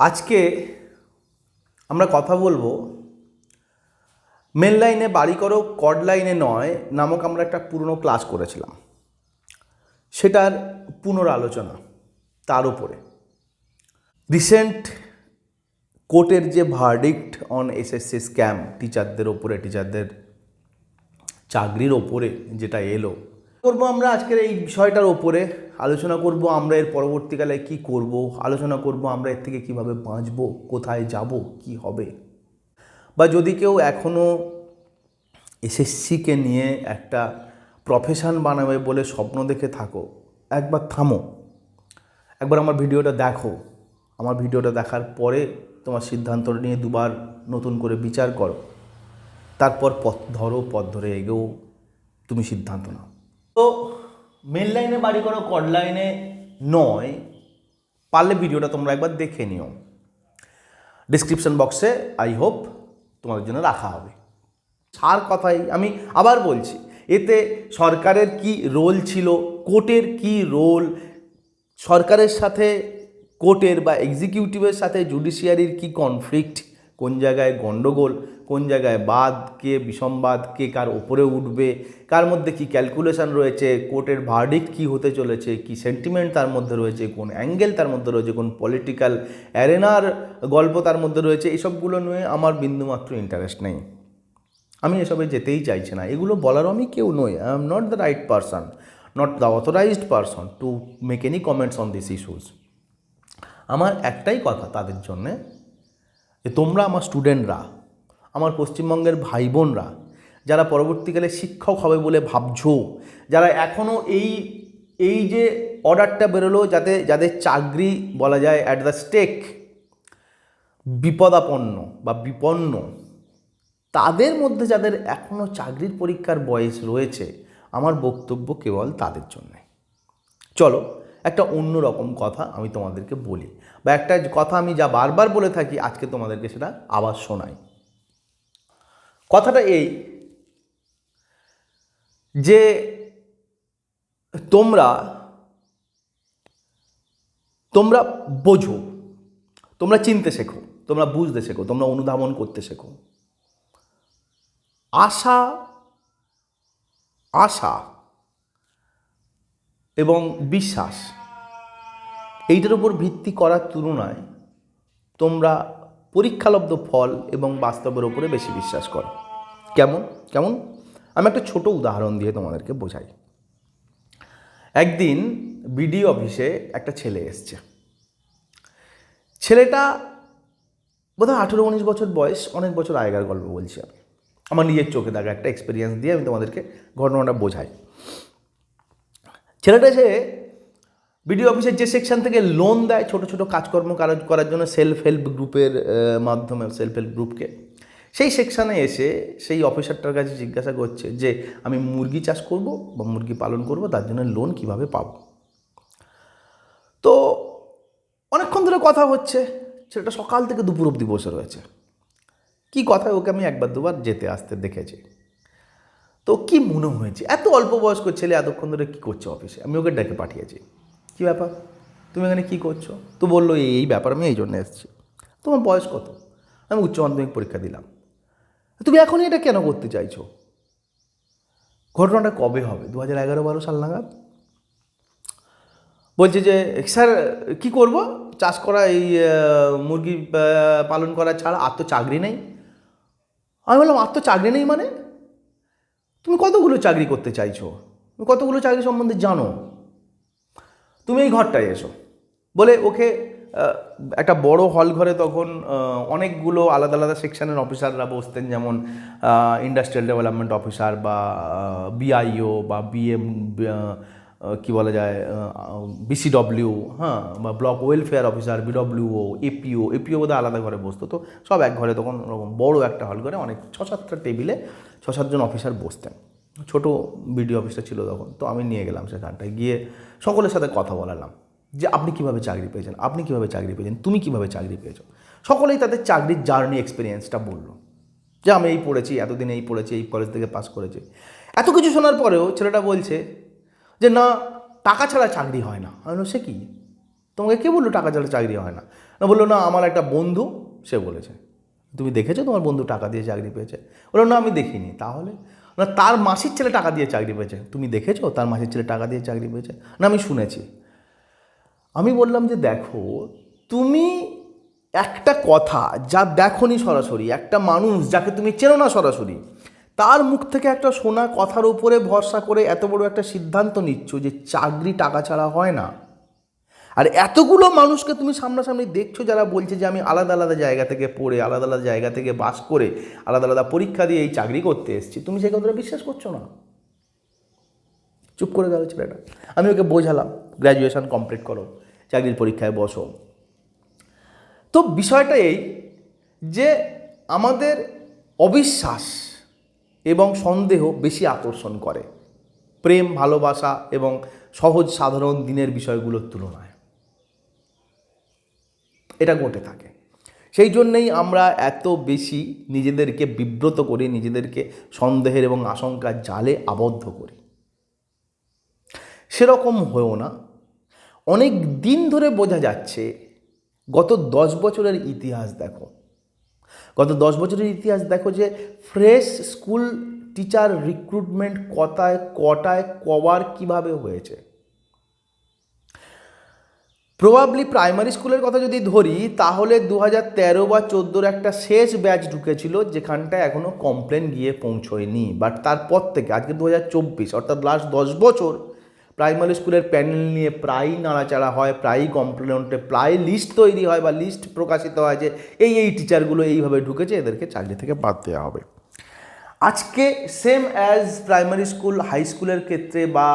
আজকে আমরা কথা বলব মেন লাইনে বাড়ি করো, কড লাইনে নয় নামক আমরা একটা পুরনো ক্লাস করেছিলাম। সেটার পুনরালোচনা তার উপরে। রিসেন্ট কোর্টের যে ভার্ডিক্ট অন এসএসসি স্ক্যাম টিচারদের ওপরে টিচারদের চাকরির ওপরে যেটা এলো করব আমরা আজকের এই বিষয়টার ওপরে। আলোচনা করব আমরা এর পরবর্তীকালে কি করব। আলোচনা করব আমরা এর থেকে কীভাবে বাঁচব, কোথায় যাব, কি হবে। বা যদি কেউ এখনও এসএসসিকে নিয়ে একটা প্রফেশন বানাবে বলে স্বপ্ন দেখে থাকো, একবার থামো। একবার আমার ভিডিওটা দেখো। আমার ভিডিওটা দেখার পরে তোমার সিদ্ধান্ত নিয়ে দুবার নতুন করে বিচার করো। তারপর পথ ধরো, পথ ধরে এগেও। তুমি সিদ্ধান্ত নাও। তো মেন লাইনে বাড়ি করো কড লাইনে নয়, পারলে ভিডিওটা তোমরা একবার দেখে নিও। ডিসক্রিপশন বক্সে আই হোপ তোমাদের জন্য রাখা হবে। সার কথাই, আমি আবার বলছি, এতে সরকারের কি রোল ছিল কোর্টের কি রোল সরকারের সাথে কোর্টের বা এক্সিকিউটিভের সাথে জুডিশিয়ারির কি কনফ্লিক্ট কোন জায়গায় গণ্ডগোল, কোন জায়গায় বাদ, কে বিষমবাদ কে কার ওপরে উঠবে, কার মধ্যে কি ক্যালকুলেশন রয়েছে কোর্টের ভার্ডিক্ট কি হতে চলেছে, কি সেন্টিমেন্ট তার মধ্যে রয়েছে, কোন অ্যাঙ্গেল তার মধ্যে রয়েছে, কোন পলিটিক্যাল অ্যারেনার গল্প তার মধ্যে রয়েছে, এসবগুলো নিয়ে আমার বিন্দুমাত্র ইন্টারেস্ট নেই। আমি এসবে যেতেই চাইছি না। এগুলো বলারও আমি কেউ নই। I am not the right person not the authorized person to make any comments on this issues আমার একটাই কথা তাদের জন্যে যে তোমরা আমার স্টুডেন্টরা আমার পশ্চিমবঙ্গের ভাই বোনরা যারা পরবর্তীকালে শিক্ষক হবে বলে ভাবছ, যারা এখনও এই এই যে অর্ডারটা বেরোলো যাতে, যাদের চাকরি বলা যায় অ্যাট দ্য স্টেক বিপদাপন্ন বা বিপন্ন, তাদের মধ্যে যাদের এখনও চাকরির পরীক্ষার বয়স রয়েছে, আমার বক্তব্য কেবল তাদের জন্যে। চলো একটা অন্য রকম কথা আমি তোমাদেরকে বলি। বা একটা কথা আমি যা বারবার বলে থাকি আজকে তোমাদেরকে সেটা আবার শোনাই। কথাটা এই যে তোমরা তোমরা বোঝো, তোমরা চিনতে শেখো, তোমরা বুঝতে শেখো, তোমরা অনুধাবন করতে শেখো। আশা আশা এবং বিশ্বাস এইটার উপর ভিত্তি করার তুলনায় তোমরা পরীক্ষালব্ধ ফল এবং বাস্তবের ওপরে বেশি বিশ্বাস করো। কেমন? কেমন? আমি একটা ছোট উদাহরণ দিয়ে তোমাদেরকে বোঝাই। একদিন বিডি অফিসে একটা ছেলে এসছে। ছেলেটা বোধহয় আঠেরো উনিশ বছর বয়স, অনেক বছর আগেকার গল্প বলছি আমি। আমার নিজের চোখে দেখা একটা এক্সপিরিয়েন্স দিয়ে আমি তোমাদেরকে ঘটনাটা বোঝাই। ছেলেটা এসে বিডিও অফিসের যে সেকশন থেকে লোন দেয়, ছোট ছোট কাজকর্ম কাজ করার জন্য সেলফ হেল্প গ্রুপের মাধ্যমে সেলফ হেল্প গ্রুপকে সেই সেকশানে এসে সেই অফিসারটার কাছে জিজ্ঞাসা করছে যে, আমি মুরগি চাষ করব বা মুরগি পালন করব, তার জন্য লোন কীভাবে পাবো? তো অনেকক্ষণ ধরে কথা হচ্ছে ছেলেটা সকাল থেকে দুপুর অবধি বসে রয়েছে। কি কথায় ওকে আমি একবার দুবার যেতে আসতে দেখেছি। তো কি মনে হয়েছে? এত অল্প বয়স্ক ছেলে এতক্ষণ ধরে কী করছে অফিসে? আমি ওকে ডেকে পাঠিয়েছি। কী ব্যাপার? তুমি এখানে কী করছ? তো বলল, এই ব্যাপার আমি এই জন্য এসেছি। তোমার বয়স কত? আমি উচ্চ মাধ্যমিক পরীক্ষা দিলাম। তুমি এখনই এটা কেন করতে চাইছো? ঘটনাটা কবে হবে? দু হাজার এগারো বারো সাল নাগাদ? বলছে যে, স্যার, কি করব? চাষ করা, এই মুরগি পালন করা ছাড়া আর তো চাকরি নেই? আমি বললাম, আর তো চাকরি নেই মানে? তুমি কতগুলো চাকরি করতে চাইছো? তুমি কতগুলো চাকরি সম্বন্ধে জানো? তুমি এই ঘরটায় এসো। বলে ওকে একটা বড় হল ঘরে তখন অনেকগুলো আলাদা আলাদা সেকশনের অফিসাররা বসতেন, যেমন ইন্ডাস্ট্রিয়াল ডেভেলপমেন্ট অফিসার বা বিআইও বা বিএম কি বলা যায় বিসিডব্লিউ হ্যাঁ বা block welfare officer BWO APO APO বোধহয় আলাদা ঘরে বসতো। তো সব এক ঘরে তখন বড় একটা হল ঘরে অনেক ছ সাতটা টেবিলে ছ সাতজন অফিসার বসতেন। ছোট বিডিও অফিসটা ছিল তখন, তো আমি নিয়ে গেলাম সেখানটায়। গিয়ে সকলের সাথে কথা বলালাম, যে আপনি কীভাবে চাকরি পেয়েছেন, আপনি কীভাবে চাকরি পেয়েছেন, তুমি কীভাবে চাকরি পেয়েছ? সকলেই তাদের চাকরির জার্নি এক্সপিরিয়েন্সটা বলল, যে আমি এই পড়েছি, এতদিন এই পড়েছি, এই কলেজ থেকে পাস করেছি। এত কিছু শোনার পরেও ছেলেটা বলছে যে, না, টাকা ছাড়া চাকরি হয় না। আমি সে কি? তোমাকে কে বলল টাকা ছাড়া চাকরি হয় না? না বলল, না, আমার একটা বন্ধু, সে বলেছে, তুমি দেখেছ তোমার বন্ধু টাকা দিয়ে চাকরি পেয়েছে? বলল, না, আমি দেখিনি। তাহলে না তার মাসির ছেলে টাকা দিয়ে চাকরি পেয়েছে। তুমি দেখেছ? তার মাসির ছেলে টাকা দিয়ে চাকরি পেয়েছে? না, আমি শুনেছি। আমি বললাম যে, দেখো, তুমি একটা কথা যা দেখনি সরাসরি, একটা মানুষ যাকে তুমি চেনো না সরাসরি, তার মুখ থেকে একটা শোনা কথার উপরে ভরসা করে এত বড় একটা সিদ্ধান্ত নিচ্ছ যে, চাকরি টাকা ছাড়া হয় না। আর এতগুলো মানুষকে তুমি সামনাসামনি দেখছ যারা বলছে যে আমি আলাদা আলাদা জায়গা থেকে পড়ে, আলাদা আলাদা জায়গা থেকে বাস করে, আলাদা আলাদা পরীক্ষা দিয়ে এই চাকরি করতে এসেছি, তুমি সেই কথাটা বিশ্বাস করছ না? চুপ করে গেল ছেলেটা। আমি ওকে বোঝালাম গ্র্যাজুয়েশন কমপ্লিট করো, চাকরির পরীক্ষায় বসো। তো বিষয়টা এই যে আমাদের অবিশ্বাস এবং সন্দেহ বেশি আকর্ষণ করে, প্রেম, ভালোবাসা এবং সহজ সাধারণ দিনের বিষয়গুলোর তুলনায়। এটা ঘটে থাকে। সেই জন্যেই আমরা এত বেশি নিজেদেরকে বিব্রত করি, নিজেদেরকে সন্দেহের এবং আশঙ্কার জালে আবদ্ধ করি। সেরকম হয়েও না। অনেক দিন ধরে বোঝা যাচ্ছে, গত দশ বছরের ইতিহাস দেখো। গত দশ বছরের ইতিহাস দেখো যে, ফ্রেশ স্কুল টিচার রিক্রুটমেন্ট কটায় কটায়, কবার কীভাবে হয়েছে। প্রবাবলি প্রাইমারি স্কুলের কথা যদি ধরি, তাহলে দু হাজার তেরো বা চোদ্দোর একটা শেষ ব্যাচ ঢুকেছিল, যেখানটায় এখনও কমপ্লেন গিয়ে পৌঁছয়নি। বাট তারপর থেকে, আজকে দু হাজার চব্বিশ, অর্থাৎ লাস্ট দশ বছর প্রাইমারি স্কুলের প্যানেল নিয়ে প্রায়ই নাড়াচাড়া হয়, প্রায়ই কমপ্লেন ওঠে প্রায় লিস্ট তৈরি হয় বা লিস্ট প্রকাশিত হয় যে, এই এই টিচারগুলো এইভাবে ঢুকেছে, এদেরকে চাকরি থেকে বাদ দেওয়া হবে। আজকে same as primary school high স্কুলের ক্ষেত্রে বা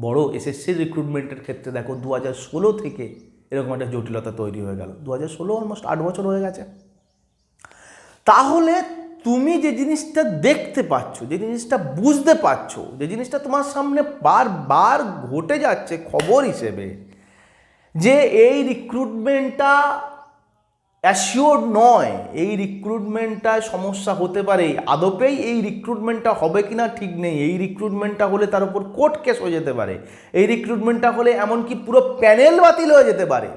বড় এসএসসির রিক্রুটমেন্টের ক্ষেত্রে দেখো দু হাজার ষোলো থেকে এরকম একটা জটিলতা তৈরি হয়ে গেল। দু হাজার ষোলো অলমোস্ট আট বছর হয়ে গেছে। তাহলে তুমি যে জিনিসটা দেখতে পাচ্ছ, যে জিনিসটা বুঝতে পারছ, যে জিনিসটা তোমার সামনে বারবার ঘটে যাচ্ছে খবর হিসেবে, যে এই রিক্রুটমেন্টটা অ্যাসিওর নয়, এই রিক্রুটমেন্টটায় সমস্যা হতে পারে। আদপেই এই রিক্রুটমেন্টটা হবে কি না ঠিক নেই। এই রিক্রুটমেন্টটা হলে তার উপর কোর্ট কেস হয়ে যেতে পারে। এই রিক্রুটমেন্টটা হলে এমনকি পুরো প্যানেল বাতিল হয়ে যেতে পারে।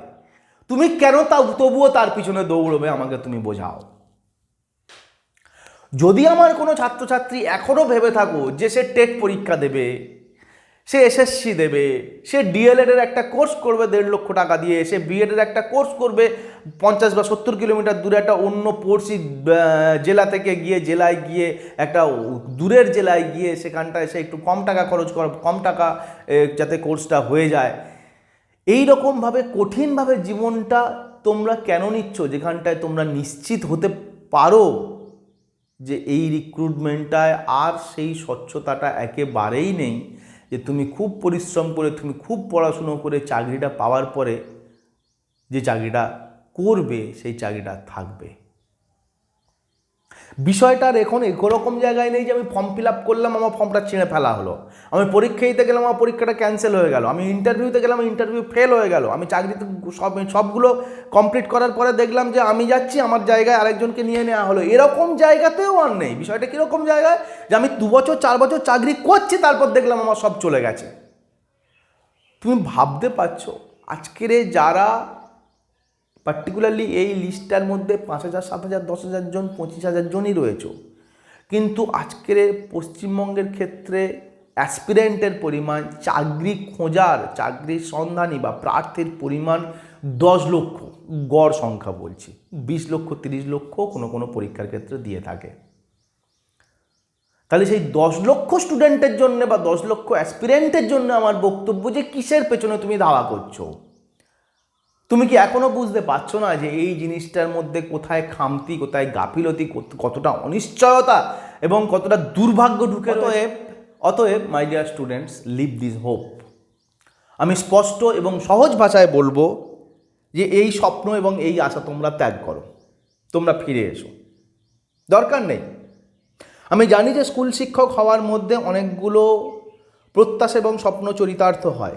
তুমি কেন তা, তবুও তার পিছনে দৌড়বে, আমাকে তুমি বোঝাও। যদি আমার কোনো ছাত্রছাত্রী এখনও ভেবে থাকো যে সে টেট পরীক্ষা দেবে সে এসএসসি দেবে, সে ডিএলএডের একটা কোর্স করবে দেড় লক্ষ টাকা দিয়ে, সে বিএডের একটা কোর্স করবে পঞ্চাশ বা সত্তর কিলোমিটার দূরে একটা অন্য পড়শি জেলা থেকে গিয়ে, জেলায় গিয়ে, একটা দূরের জেলায় গিয়ে সেখানটায় সে একটু কম টাকা খরচ কর, কম টাকা যাতে কোর্সটা হয়ে যায়। এই রকমভাবে কঠিনভাবে জীবনটা তোমরা কেন নিচ্ছ? যেখানটায় তোমরা নিশ্চিত হতে পারো যে এই রিক্রুটমেন্টটায় আর সেই স্বচ্ছতাটা একেবারেই নেই। যে তুমি খুব পরিশ্রম করে, তুমি খুব পড়াশুনো করে চাকরিটা পাওয়ার পরে যে চাকরিটা করবে, সেই চাকরিটা থাকবে। বিষয়টা এখন এরকম জায়গায় নেই যে আমি ফর্ম ফিল আপ করলাম, আমার ফর্মটা ছিঁড়ে ফেলা হলো। আমি পরীক্ষা দিতে গেলাম, আমার পরীক্ষাটা ক্যান্সেল হয়ে গেল। আমি ইন্টারভিউতে গেলাম ইন্টারভিউ ফেল হয়ে গেল। আমি চাকরিতে সব, সবগুলো কমপ্লিট করার পরে দেখলাম যে আমি যাচ্ছি, আমার জায়গায় আরেকজনকে নিয়ে নেওয়া হলো। এরকম জায়গাতেও আর নেই। বিষয়টা কীরকম জায়গায়? যে আমি দু বছর, চার বছর চাকরি করছি, তারপর দেখলাম আমার সব চলে গেছে। তুমি ভাবতে পারছ, আজকের যারা পার্টিকুলারলি এই লিস্টটার মধ্যে পাঁচ হাজার, সাত হাজার, দশ হাজার জন, পঁচিশ হাজার জনই রয়েছে। কিন্তু আজকের পশ্চিমবঙ্গের ক্ষেত্রে অ্যাসপিরেন্টের পরিমাণ, চাকরি খোঁজার চাকরির সন্ধানী বা প্রার্থীর পরিমাণ দশ লক্ষ, গড় সংখ্যা বলছি। বিশ লক্ষ, তিরিশ লক্ষ কোনো কোনো পরীক্ষার ক্ষেত্রে দিয়ে থাকে। তাহলে সেই দশ লক্ষ স্টুডেন্টের জন্য বা দশ লক্ষ অ্যাসপিরেন্টের জন্য আমার বক্তব্য যে কিসের পেছনে তুমি ধাওয়া করছ? তুমি কি এখনও বুঝতে পারছ না যে এই জিনিসটার মধ্যে কোথায় খামতি, কোথায় গাফিলতি কতটা অনিশ্চয়তা এবং কতটা দুর্ভাগ্য ঢুকে অতএব অতএব my dear students leave this hope আমি স্পষ্ট এবং সহজ ভাষায় বলব যে এই স্বপ্ন এবং এই আশা তোমরা ত্যাগ করো। তোমরা ফিরে এসো। দরকার নেই। আমি জানি যে স্কুল শিক্ষক হওয়ার মধ্যে অনেকগুলো প্রত্যাশা এবং স্বপ্ন চরিতার্থ হয়।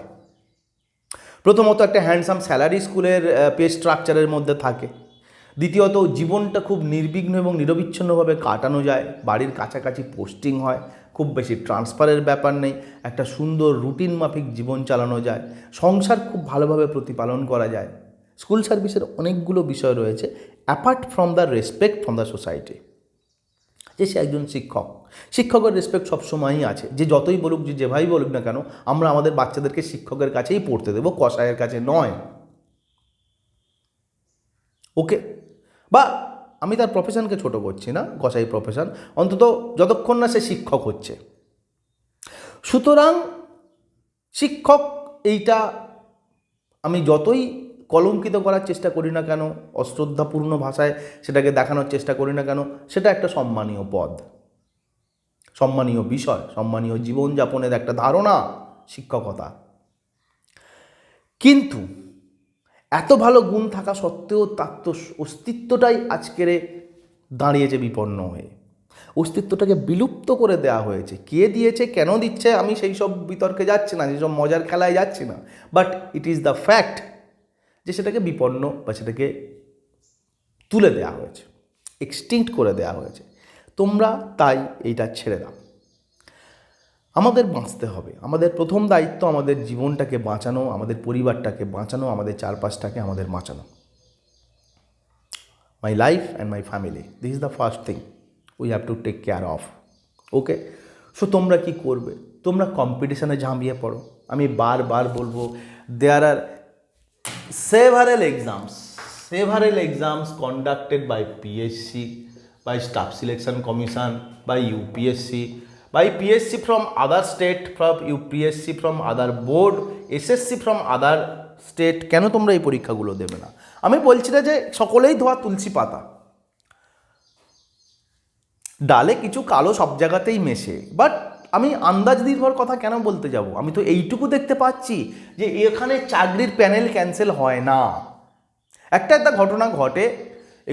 প্রথমত একটা হ্যান্ডসাম স্যালারি স্কুলের পে স্ট্রাকচারের মধ্যে থাকে। দ্বিতীয়ত, জীবনটা খুব নির্বিঘ্ন এবং নিরবিচ্ছিন্নভাবে কাটানো যায়। বাড়ির কাছাকাছি পোস্টিং হয়, খুব বেশি ট্রান্সফারের ব্যাপার নেই। একটা সুন্দর রুটিন মাফিক জীবন চালানো যায়। সংসার খুব ভালোভাবে প্রতিপালন করা যায়। স্কুল সার্ভিসের অনেকগুলো বিষয় রয়েছে apart from the respect from the society যে সে একজন শিক্ষক। শিক্ষকের রেসপেক্ট সবসময়ই আছে। যে যতই বলুক, যে যেভাবেই বলুক না কেন, আমরা আমাদের বাচ্চাদেরকে শিক্ষকের কাছেই পড়তে দেবো কষায়ের কাছে নয়। ওকে বা আমি তার প্রফেশনকে ছোট করছি না, কসাই প্রফেশন অন্তত যতক্ষণ না সে শিক্ষক হচ্ছে। সুতরাং শিক্ষক এইটা আমি যতই কলঙ্কিত করার চেষ্টা করি না কেন, অশ্রদ্ধাপূর্ণ ভাষায় সেটাকে দেখানোর চেষ্টা করি না কেন, সেটা একটা সম্মানীয় পদ। সম্মানীয় বিষয়, সম্মানীয় জীবনযাপনের একটা ধারণা, শিক্ষকতা। কিন্তু এত ভালো গুণ থাকা সত্ত্বেও তার তো অস্তিত্বটাই আজকের দাঁড়িয়েছে বিপন্ন হয়ে। অস্তিত্বটাকে বিলুপ্ত করে দেওয়া হয়েছে। কে দিয়েছে, কেন দিচ্ছে, আমি সেই সব বিতর্কে যাচ্ছি না, যেসব মজার খেলায় যাচ্ছি না। But it is the fact যে সেটাকে বিপন্ন বা সেটাকে তুলে দেওয়া হয়েছে এক্সটিংক্ট করে দেওয়া হয়েছে। তোমরা তাই এইটা ছেড়ে দাও। আমাদের বাঁচতে হবে। আমাদের প্রথম দায়িত্ব আমাদের জীবনটাকে বাঁচানো, আমাদের পরিবারটাকে বাঁচানো, আমাদের চারপাশটাকে আমাদের বাঁচানো। My life and my family this is the first thing we have to take care of okay so তোমরা কি করবে? তোমরা কম্পিটিশানে ঝাঁপিয়ে পড়ো। আমি বারবার বলব দেয়ার আর several exams several exams conducted by PSC by staff selection commission by UPSC by PSC from other state from UPSC from other board SSC from other state কেন তোমরা এই পরীক্ষাগুলো দেবে না আমি বলছি না যে সকলেই ধোয়া তুলসী পাতা ডালে কিছু কালো সব জায়গাতেই মেশে বাট আমি আন্দাজ নির্ভর কথা কেন বলতে যাব? আমি তো এইটুকু দেখতে পাচ্ছি যে এখানে চাকরির প্যানেল ক্যান্সেল হয় না। একটা একটা ঘটনা ঘটে,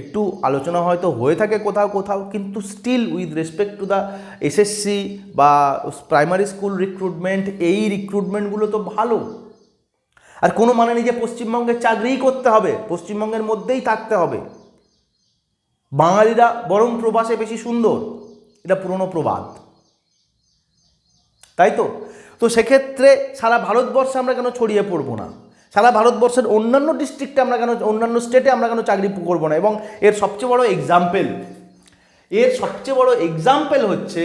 একটু আলোচনা হয়তো হয়ে থাকে কোথাও কোথাও, কিন্তু still with respect to the SSC বা প্রাইমারি স্কুল রিক্রুটমেন্ট এই রিক্রুটমেন্টগুলো তো ভালো। আর কোনো মানে নেই যে পশ্চিমবঙ্গের চাকরিই করতে হবে, পশ্চিমবঙ্গের মধ্যেই থাকতে হবে। বাঙালিরা বরং প্রবাসে বেশি সুন্দর, এটা পুরনো প্রবাদ। তাই তো? তো সেক্ষেত্রে সারা ভারতবর্ষে আমরা কেন ছড়িয়ে পড়ব না? সারা ভারতবর্ষের অন্যান্য ডিস্ট্রিক্টে আমরা কেন, অন্যান্য স্টেটে আমরা কেন চাকরি করব না? এবং এর সবচেয়ে বড় এক্সাম্পল এর সবচেয়ে বড় এক্সাম্পল হচ্ছে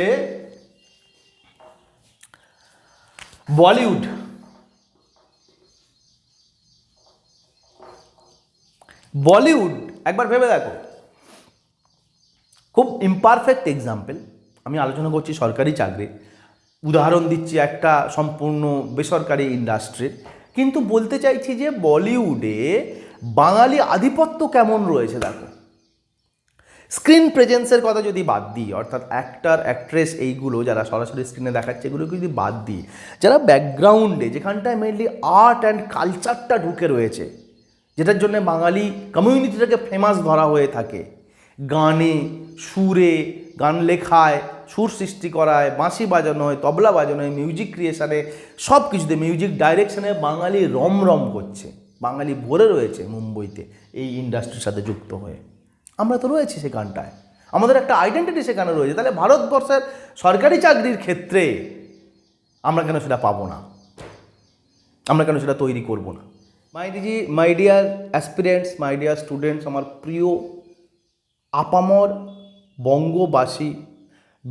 বলিউড। বলিউড, একবার ভেবে দেখো। খুব ইমপারফেক্ট এক্সাম্পল আমি আলোচনা করছি সরকারি চাকরি। উদাহরণ দিচ্ছি একটা সম্পূর্ণ বেসরকারি ইন্ডাস্ট্রির কিন্তু বলতে চাইছি যে বলিউডে বাঙালি আধিপত্য কেমন রয়েছে দেখো। স্ক্রিন প্রেজেন্সের কথা যদি বাদ দিই, অর্থাৎ অ্যাক্টার অ্যাক্ট্রেস এইগুলো যারা সরাসরি স্ক্রিনে দেখাচ্ছে, এগুলোকে যদি বাদ দিই, যারা ব্যাকগ্রাউন্ডে যেখানটায় মেনলি আর্ট অ্যান্ড কালচারটা ঢুকে রয়েছে, যেটার জন্য বাঙালি কমিউনিটিটাকে ফেমাস ধরা হয়ে থাকে। গানে, সুরে, গান লেখায় সুর সৃষ্টি করায়, বাঁশি বাজানোয় তবলা বাজানোয় মিউজিক ক্রিয়েশনে সব কিছুতে মিউজিক ডাইরেকশানে বাঙালি রমরম করছে। বাঙালি ভরে রয়েছে মুম্বইতে এই ইন্ডাস্ট্রির সাথে যুক্ত হয়ে। আমরা তো রয়েছি সেখানটায় আমাদের একটা আইডেন্টিটি সেখানে রয়েছে। তাহলে ভারতবর্ষের সরকারি চাকরির ক্ষেত্রে আমরা কেন সেটা পাবো না? আমরা কেন সেটা তৈরি করব না? My DG my dear aspirants my dear students আমার প্রিয় আপামর বঙ্গবাসী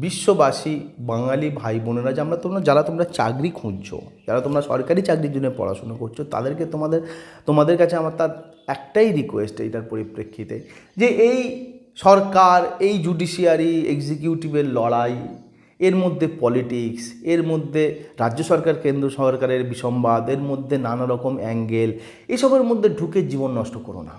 বিশ্ববাসী, বাঙালি ভাই বোনেরা যে আমরা তোমরা, যারা তোমরা চাকরি খুঁজছো, যারা তোমরা সরকারি চাকরির জন্য পড়াশুনো করছ, তাদেরকে তোমাদের তোমাদের কাছে আমার তার একটাই রিকোয়েস্ট এইটার পরিপ্রেক্ষিতে যে এই সরকার, এই জুডিশিয়ারি এক্সিকিউটিভের লড়াই, এর মধ্যে পলিটিক্স এর মধ্যে রাজ্য সরকার, কেন্দ্র সরকারের বিসম্বাদ, এর মধ্যে নানা রকম অ্যাঙ্গেল এসবের মধ্যে ঢুকে জীবন নষ্ট করো না।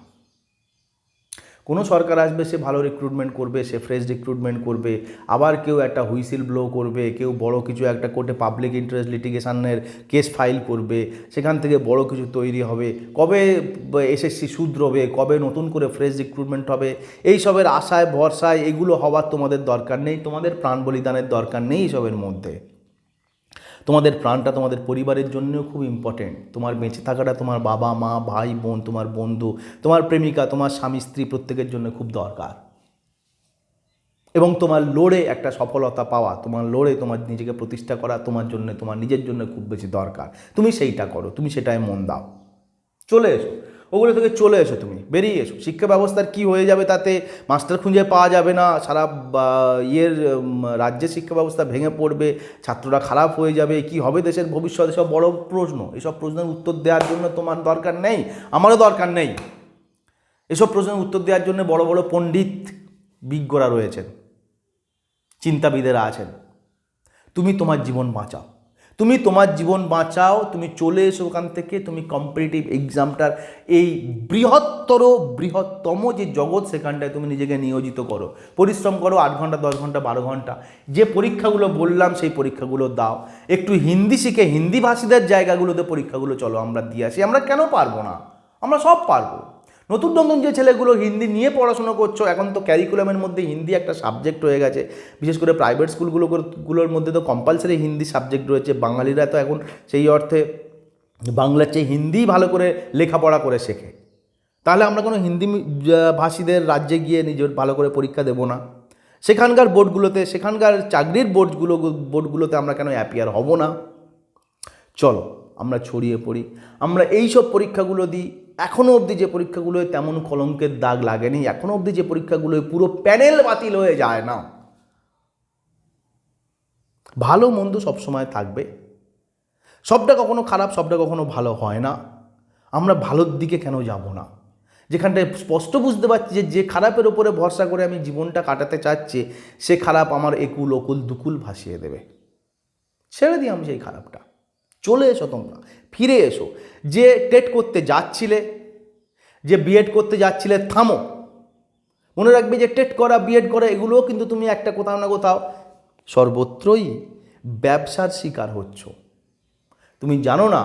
কোনো সরকার আসবে, সে ভালো রিক্রুটমেন্ট করবে, সে ফ্রেশ রিক্রুটমেন্ট করবে, আবার কেউ একটা হুইসিল ব্লো করবে, কেউ বড় কিছু একটা কোর্টে পাবলিক ইন্টারেস্ট লিটিগেশনের কেস ফাইল করবে, সেখান থেকে বড় কিছু তৈরি হবে, কবে এসএসসি শুধরবে, কবে নতুন করে ফ্রেশ রিক্রুটমেন্ট হবে এইসবের আশায়, ভরসায় এগুলো হওয়ার তোমাদের দরকার নেই, তোমাদের প্রাণ বলিদানের দরকার নেই এইসবের মধ্যে। তোমাদের প্রাণটা তোমাদের পরিবারের জন্যও খুব ইম্পর্টেন্ট তোমার বেঁচে থাকাটা তোমার বাবা, মা, ভাই, বোন, তোমার বন্ধু, তোমার প্রেমিকা, তোমার স্বামী, স্ত্রী প্রত্যেকের জন্য খুব দরকার। এবং তোমার লড়ে একটা সফলতা পাওয়া, তোমার লড়ে তোমার নিজেকে প্রতিষ্ঠা করা তোমার জন্য, তোমার নিজের জন্য খুব বেশি দরকার। তুমি সেইটা করো, তুমি সেটাই মন দাও। চলে এসো। ওগুলো থেকে চলে এসো তুমি, বেরিয়ে এসো। শিক্ষা ব্যবস্থার কি হয়ে যাবে তাতে মাস্টার খুঁজে পাওয়া যাবে না, সারা ইয়ের রাজ্যের শিক্ষা ব্যবস্থা ভেঙে পড়বে, ছাত্ররা খারাপ হয়ে যাবে, কি হবে দেশের ভবিষ্যৎ, এসব বড় প্রশ্ন। এসব প্রশ্নের উত্তর দেওয়ার জন্য তোমার দরকার নেই, আমারও দরকার নেই। এসব প্রশ্নের উত্তর দেওয়ার জন্য বড় বড় পণ্ডিত বিজ্ঞরা রয়েছেন, চিন্তাবিদেরা আছেন। তুমি তোমার জীবন বাঁচাও। তুমি তোমার জীবন বাঁচাও, তুমি চলে এসো ওখান থেকে, তুমি কম্পিটিটিভ এক্সামটার এই বৃহত্তর, বৃহত্তম যে জগৎ সেখানটায় তুমি নিজেকে নিয়োজিত করো। পরিশ্রম করো আট ঘণ্টা, দশ ঘণ্টা, বারো ঘণ্টা। যে পরীক্ষাগুলো বললাম, সেই পরীক্ষাগুলো দাও। একটু হিন্দি শিখে হিন্দিভাষীদের জায়গাগুলোতে পরীক্ষাগুলো চলো, আমরা দিয়ে আসি। আমরা কেন পারব না? আমরা সব পারব। নতুন নতুন যে ছেলেগুলো হিন্দি নিয়ে পড়াশোনা করছ, এখন তো ক্যারিকুলামের মধ্যে হিন্দি একটা সাবজেক্ট হয়ে গেছে। বিশেষ করে প্রাইভেট স্কুলগুলো গুলোর মধ্যে তো কম্পালসারি হিন্দি সাবজেক্ট রয়েছে। বাঙালিরা তো এখন সেই অর্থে বাংলার চেয়ে হিন্দি ভালো করে লেখাপড়া করে শেখে। তাহলে আমরা কোনো হিন্দি ভাষীদের রাজ্যে গিয়ে নিজের ভালো করে পরীক্ষা দেবো না। সেখানকার বোর্ডগুলোতে সেখানকার চাকরির বোর্ডগুলো বোর্ডগুলোতে আমরা কেন অ্যাপিয়ার হব না? চলো, আমরা ছড়িয়ে পড়ি। আমরা এই সব পরীক্ষাগুলো দিই। এখনও অবধি যে পরীক্ষাগুলোয় তেমন কলঙ্কের দাগ লাগেনি এখনও অবধি যে পরীক্ষাগুলোয় পুরো প্যানেল বাতিল হয়ে যায় না। ভালো মন্দ সবসময় থাকবে। সবটা কখনো খারাপ, সবটা কখনো ভালো হয় না। আমরা ভালোর দিকে কেন যাব না? যেখানটায় স্পষ্ট বুঝতে পারছি যে যে খারাপের ওপরে ভরসা করে আমি জীবনটা কাটাতে চাচ্ছি, সে খারাপ আমার একুল, ওকুল, দুকুল ভাসিয়ে দেবে। ছেড়ে দিই আমি সেই খারাপটা। চলে এসো তোমরা, ফিরে এসো। যে টেট করতে যাচ্ছিলে, যে বিএড করতে যাচ্ছিলে, থামো। মনে রাখবে যে টেট করা, বিএড করা, এগুলোও কিন্তু তুমি একটা কোথাও না কোথাও সর্বত্রই ব্যবসার শিকার হচ্ছ। তুমি জানো না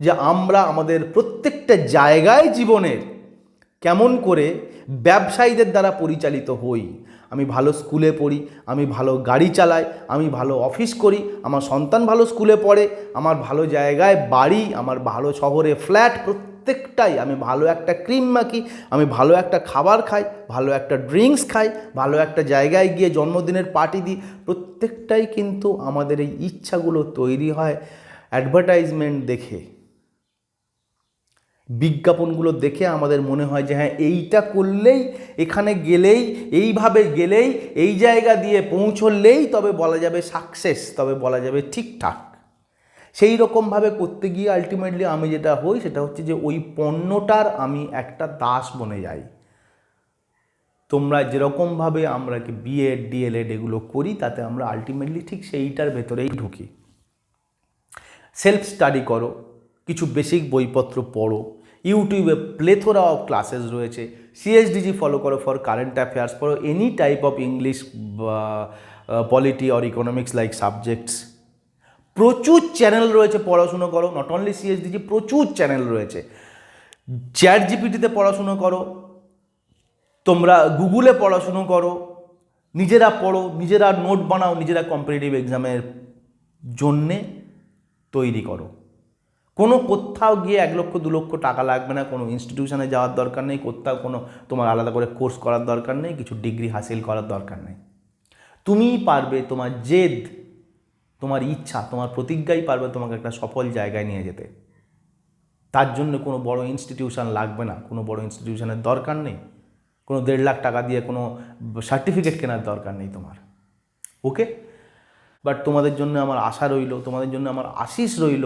যে আমরা আমাদের প্রত্যেকটা জায়গায় জীবনের কেমন করে ব্যবসায়ীদের দ্বারা পরিচালিত হই আমি ভালো স্কুলে পড়ি, আমি ভালো গাড়ি চালাই, আমি ভালো অফিস করি, আমার সন্তান ভালো স্কুলে পড়ে, আমার ভালো জায়গায় বাড়ি, আমার ভালো শহরে ফ্ল্যাট, প্রত্যেকটাই আমি ভালো একটা ক্রিম মাখি, আমি ভালো একটা খাবার খাই, ভালো একটা ড্রিঙ্কস খাই, ভালো একটা জায়গায় গিয়ে জন্মদিনের পার্টি দিই, প্রত্যেকটাই কিন্তু আমাদের এই ইচ্ছাগুলো তৈরি হয় অ্যাডভার্টাইজমেন্ট দেখে। বিজ্ঞাপনগুলো দেখে আমাদের মনে হয় যে হ্যাঁ এইটা করলেই, এখানে গেলেই, এইভাবে গেলেই, এই জায়গা দিয়ে পৌঁছলেই তবে বলা যাবে সাকসেস তবে বলা যাবে ঠিকঠাক। সেই রকমভাবে করতে গিয়ে আলটিমেটলি আমি যেটা হই, সেটা হচ্ছে যে ওই পণ্যটার আমি একটা দাস বনে যাই। তোমরা যেরকমভাবে আমরা কি বিএড ডিএলএড এগুলো করি, তাতে আমরা আলটিমেটলি ঠিক সেইটার ভেতরেই ঢুকি। সেলফ স্টাডি করো, কিছু বেসিক বইপত্র পড়ো ইউটিউবে প্লেথোরা অফ ক্লাসেস রয়েছে। সিএসডিজি ফলো করো for current affairs for any type of English polity or economics like subjects প্রচুর চ্যানেল রয়েছে পড়াশুনো করো নট অনলি সিএসডিজি প্রচুর চ্যানেল রয়েছে। চ্যাট জিপিটিতে পড়াশুনো করো, তোমরা গুগলে পড়াশুনো করো, নিজেরা পড়ো, নিজেরা নোট বানাও, নিজেরা কম্পিটিটিভ এক্সামের জন্যে তৈরি করো। কোনো কোথাও গিয়ে এক লক্ষ, দু লক্ষ টাকা লাগবে না, কোনো ইনস্টিটিউশনে যাওয়ার দরকার নেই, কোথাও কোনো তোমার আলাদা করে কোর্স করার দরকার নেই, কিছু ডিগ্রি হাসিল করার দরকার নেই। তুমিই পারবে তোমার জেদ, তোমার ইচ্ছা, তোমার প্রতিজ্ঞাই পারবে তোমাকে একটা সফল জায়গায় নিয়ে যেতে। তার জন্য কোনো বড় ইনস্টিটিউশন লাগবে না, কোনো বড় ইনস্টিটিউশনের দরকার নেই, কোনো দেড় লাখ টাকা দিয়ে কোনো সার্টিফিকেট কেনার দরকার নেই তোমার। ওকে বাট তোমাদের জন্য আমার আশা রইল, তোমাদের জন্য আমার আশিস রইল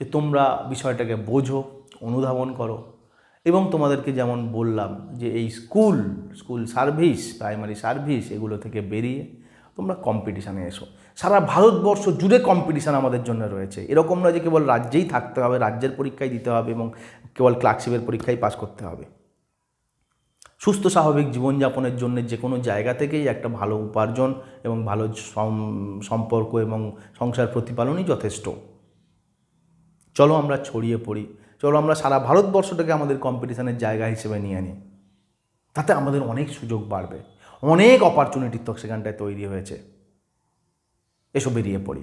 যে তোমরা বিষয়টাকে বোঝো, অনুধাবন করো। এবং তোমাদেরকে যেমন বললাম যে এই school school service, primary service এগুলো থেকে বেরিয়ে তোমরা কম্পিটিশানে এসো। সারা ভারতবর্ষ জুড়ে কম্পিটিশান আমাদের জন্য রয়েছে। এরকম নয় যে কেবল রাজ্যেই থাকতে হবে, রাজ্যের পরীক্ষায় দিতে হবে এবং কেবল ক্লার্কশিপের পরীক্ষায় পাস করতে হবে। সুস্থ, স্বাভাবিক জীবনযাপনের জন্য যে কোনো জায়গা থেকেই একটা ভালো উপার্জন এবং ভালো সম- সম্পর্ক এবং সংসার প্রতিপালনই যথেষ্ট। চলো আমরা ছড়িয়ে পড়ি। চলো আমরা সারা ভারতবর্ষটাকে আমাদের কম্পিটিশনের জায়গা হিসেবে নিয়ে নিই তাতে আমাদের অনেক সুযোগ বাড়বে। অনেক অপরচুনিটি তো সেখানটায় তৈরি হয়েছে। এসব বেরিয়ে পড়ি।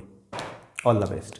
All the best